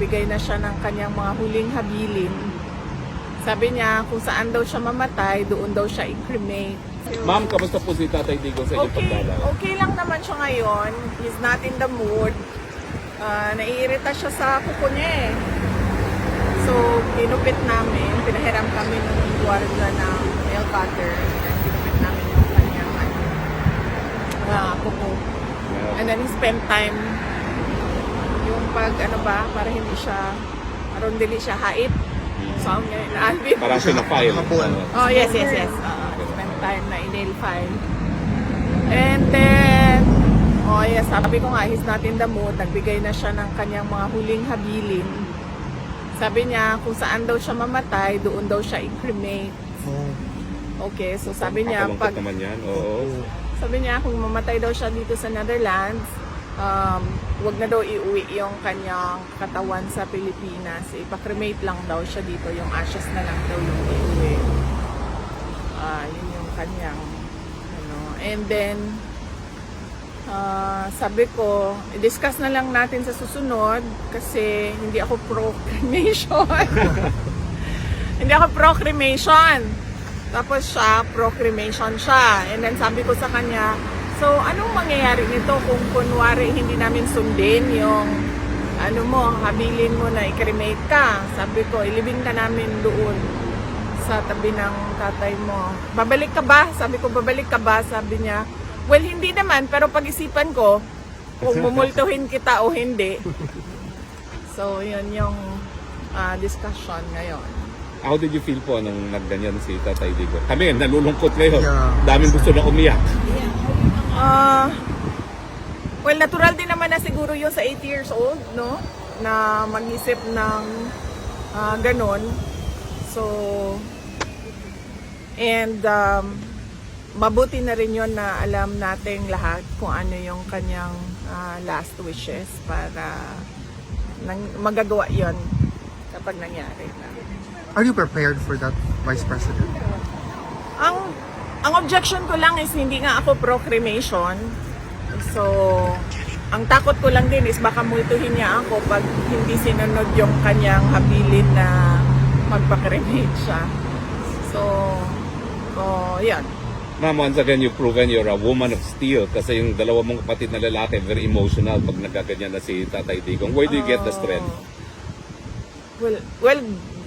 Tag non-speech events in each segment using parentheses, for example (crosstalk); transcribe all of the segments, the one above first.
nagbigay na siya ng kanyang mga huling habilin. Sabi niya kung saan daw siya mamatay, doon daw siya i-cremate. Ma'am, kamusta po si Tatay Digong sa Okay, pagdalaw? okay lang naman siya ngayon. He's not in the mood. Ah, naiirita siya sa kuko niya eh. So, kinupit namin. Pinahiram kami ng guardia ng nail cutter. And kinupit namin yung kanyang ano, ah, kuko. And then he spent time pag ano ba, para hindi siya, aron dili siya hait. Niya yun, Alvin. Parang siya na-file. Oh, yes, yes, yes. Uh, spend time na in file. And then, oh yes, sabi ko nga, he's not in the mood. Nagbigay na siya ng kanyang mga huling habilin. Sabi niya, kung saan daw siya mamatay, doon daw siya i-cremate. Oh. Okay, so sabi niya, pag, naman yan. Oo. sabi niya, kung mamatay daw siya dito sa Netherlands, um, wag na daw iuwi yung kanyang katawan sa Pilipinas. Ipa-cremate lang daw siya dito. Yung ashes na lang daw yung iuwi. Ah, yun yung kanyang ano. And then, ah, sabi ko, i-discuss na lang natin sa susunod kasi hindi ako pro-cremation. (laughs) hindi ako pro-cremation. Tapos siya, pro-cremation siya. And then sabi ko sa kanya, so anong mangyayari nito kung kunwari hindi namin sundin yung ano mo, habilin mo na i-cremate ka. Sabi ko, ilibing ka namin doon sa tabi ng tatay mo. Babalik ka ba? Sabi ko, babalik ka ba? Sabi niya, well, hindi naman, pero pag-isipan ko, kung (laughs) mumultuhin kita o hindi. So, yun yung ah, discussion ngayon. How did you feel po nung nagganyan si Tatay Digong? Kami, nalulungkot ngayon. Yeah. Daming gusto na umiyak. Ah, well, natural din naman na siguro yung sa 80 years old, no? Na mag-isip ng ah, ganon. So, and um, mabuti na rin yon na alam nating lahat kung ano yung kanyang ah, last wishes para nang, magagawa yon kapag nangyari na. Are you prepared for that, Vice President? Ang ang objection ko lang is hindi nga ako pro cremation. So, ang takot ko lang din is baka multuhin niya ako pag hindi sinunod yung kanyang habilin na magpa-cremate siya. So, oh, yan. Ma'am, once again, you've proven you're a woman of steel kasi yung dalawa mong kapatid na lalaki, very emotional pag nagkaganyan na si Tatay Digong. Where do you get the strength? Well, well,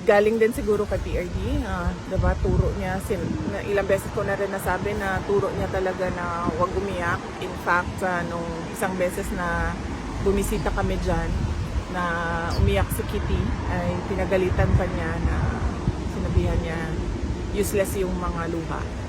galing din siguro kay PRD. ah, diba, turo niya, sin, na, ilang beses ko na rin nasabi na turo niya talaga na huwag umiyak. In fact, ah, nung isang beses na bumisita kami dyan, na umiyak si Kitty, ay pinagalitan pa niya na sinabihan niya useless yung mga luha.